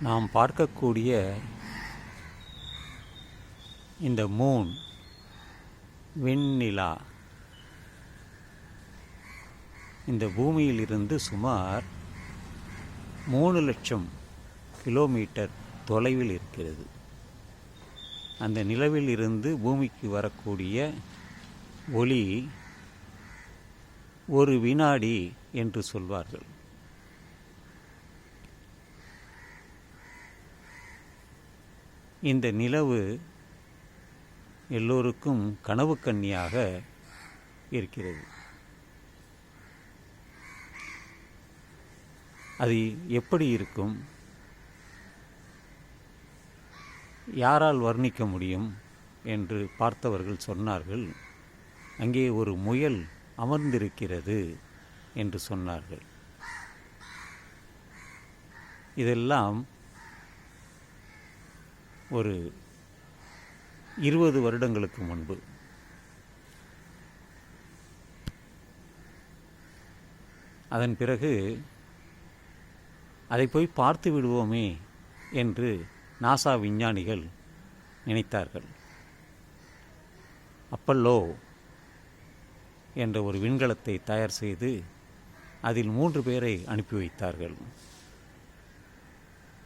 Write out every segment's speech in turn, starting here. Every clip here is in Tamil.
நாம் பார்க்கக்கூடிய இந்த மூன் விண்ணிலா. இந்த பூமியிலிருந்து சுமார் மூணு லட்சம் கிலோமீட்டர் தொலைவில் இருக்கிறது. அந்த நிலவில் இருந்து பூமிக்கு வரக்கூடிய ஒளி ஒரு வினாடி என்று சொல்வார்கள். இந்த நிலவு எல்லோருக்கும் கனவு கண்ணியாக இருக்கிறது. அது எப்படி இருக்கும்? யாரால் வர்ணிக்க முடியும் என்று பார்த்தவர்கள் சொன்னார்கள். அங்கே ஒரு முயல் அமர்ந்திருக்கிறது என்று சொன்னார்கள். இதெல்லாம் ஒரு இருபது வருடங்களுக்கு முன்பு அதன் பிறகு அதை போய் பார்த்து விடுவோமே என்று நாசா விஞ்ஞானிகள் நினைத்தார்கள். அப்பல்லோ என்ற ஒரு விண்கலத்தை தயார் செய்து அதில் மூன்று பேரை அனுப்பி வைத்தார்கள்.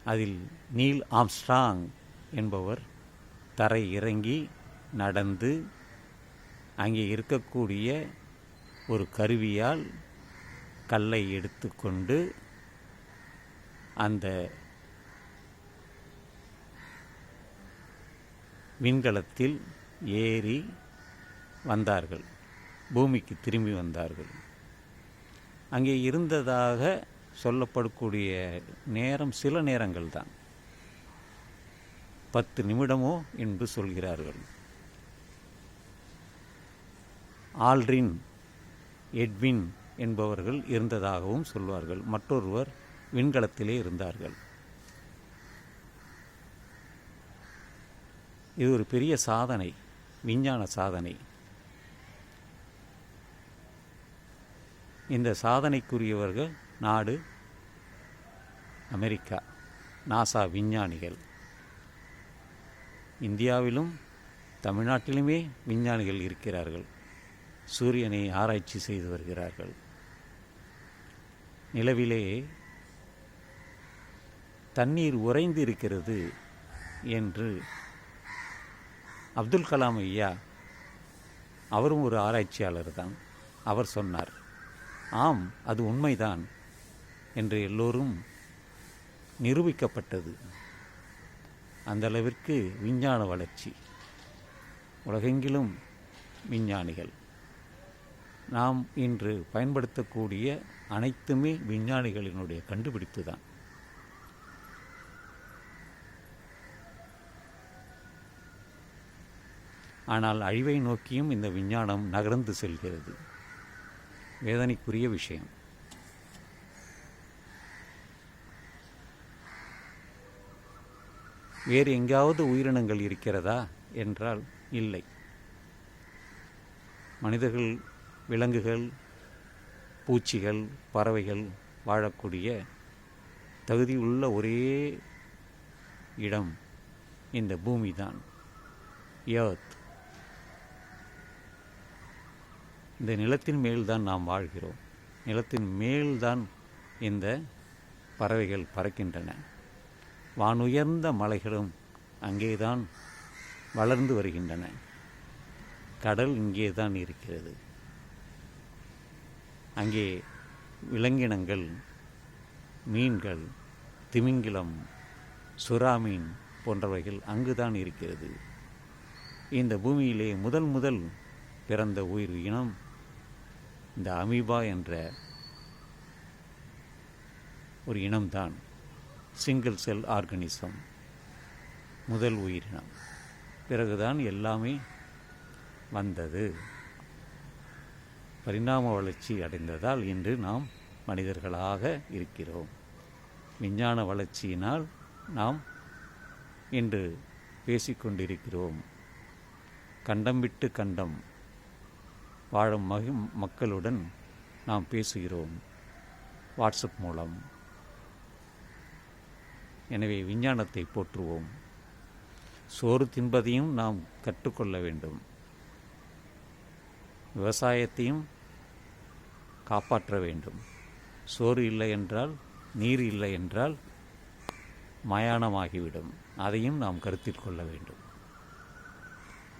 அதில் நீல் ஆம்ஸ்ட்ராங் என்பவர் தரை இறங்கி நடந்து அங்கே இருக்கக்கூடிய ஒரு கருவியால் கல்லை எடுத்துக்கொண்டு அந்த விண்கலத்தில் ஏறி வந்தார்கள். பூமிக்கு திரும்பி வந்தார்கள். அங்கே இருந்ததாக சொல்லப்படக்கூடிய நேரம் சில நேரங்கள் தான் பத்து நிமிடமோ என்று சொல்கிறார்கள். ஆல்ரின் எட்வின் என்பவர்கள் இருந்ததாகவும் சொல்வார்கள். மற்றொருவர் விண்கலத்திலே இருந்தார்கள். இது ஒரு பெரிய சாதனை விஞ்ஞான சாதனை. இந்த சாதனைக்குரியவர்கள் நாடு அமெரிக்கா நாசா விஞ்ஞானிகள். இந்தியாவிலும் தமிழ்நாட்டிலுமே விஞ்ஞானிகள் இருக்கிறார்கள். சூரியனை ஆராய்ச்சி செய்து வருகிறார்கள். நிலவிலே தண்ணீர் உறைந்து இருக்கிறது என்று அப்துல் கலாம் ஐயா அவரும் ஒரு ஆராய்ச்சியாளர் தான் அவர் சொன்னார். ஆம் அது உண்மைதான் என்று எல்லோரும் நிரூபிக்கப்பட்டது. அந்த அளவிற்கு விஞ்ஞான வளர்ச்சி. உலகெங்கிலும் விஞ்ஞானிகள். நாம் இன்று பயன்படுத்தக்கூடிய அனைத்துமே விஞ்ஞானிகளினுடைய கண்டுபிடிப்பு தான். ஆனால் அழிவை நோக்கியும் இந்த விஞ்ஞானம் நகர்ந்து செல்கிறது. வேதனைக்குரிய விஷயம். வேறு எங்காவது உயிரினங்கள் இருக்கிறதா என்றால் இல்லை. மனிதர்கள் விலங்குகள் பூச்சிகள் பறவைகள் வாழக்கூடிய தகுதியுள்ள ஒரே இடம் இந்த பூமி தான் ஏர்த் இந்த நிலத்தின் மேல்தான் நாம் வாழ்கிறோம். நிலத்தின் மேல்தான் இந்த பறவைகள் பறக்கின்றன. வானுயர்ந்த மலைகளும் அங்கேதான் வளர்ந்து வருகின்றன. கடல் இங்கே தான் இருக்கிறது. அங்கே விலங்கினங்கள் மீன்கள் திமிங்கிலம் சுறா மீன் போன்றவைகள் அங்குதான் இருக்கிறது. இந்த பூமியிலே முதல் முதல் பிறந்த உயிர் இனம் இந்த அமீபா என்ற ஒரு இனம்தான். சிங்கிள் செல் ஆர்கனிசம் முதல் உயிரினம். பிறகுதான் எல்லாமே வந்தது. பரிணாம வளர்ச்சி அடைந்ததால் இன்று நாம் மனிதர்களாக இருக்கிறோம். விஞ்ஞான வளர்ச்சியினால் நாம் இன்று பேசிக்கொண்டிருக்கிறோம். கண்டம் விட்டு கண்டம் வாழும் மகி மக்களுடன் நாம் பேசுகிறோம். வாட்ஸ்அப் மூலம். எனவே விஞ்ஞானத்தை போற்றுவோம். சோறு தின்பதையும் நாம் கற்றுக்கொள்ள வேண்டும். விவசாயத்தையும் காப்பாற்ற வேண்டும். சோறு இல்லை என்றால் நீர் இல்லை என்றால் மயானமாகிவிடும் அதையும் நாம் கருத்தில் கொள்ள வேண்டும்.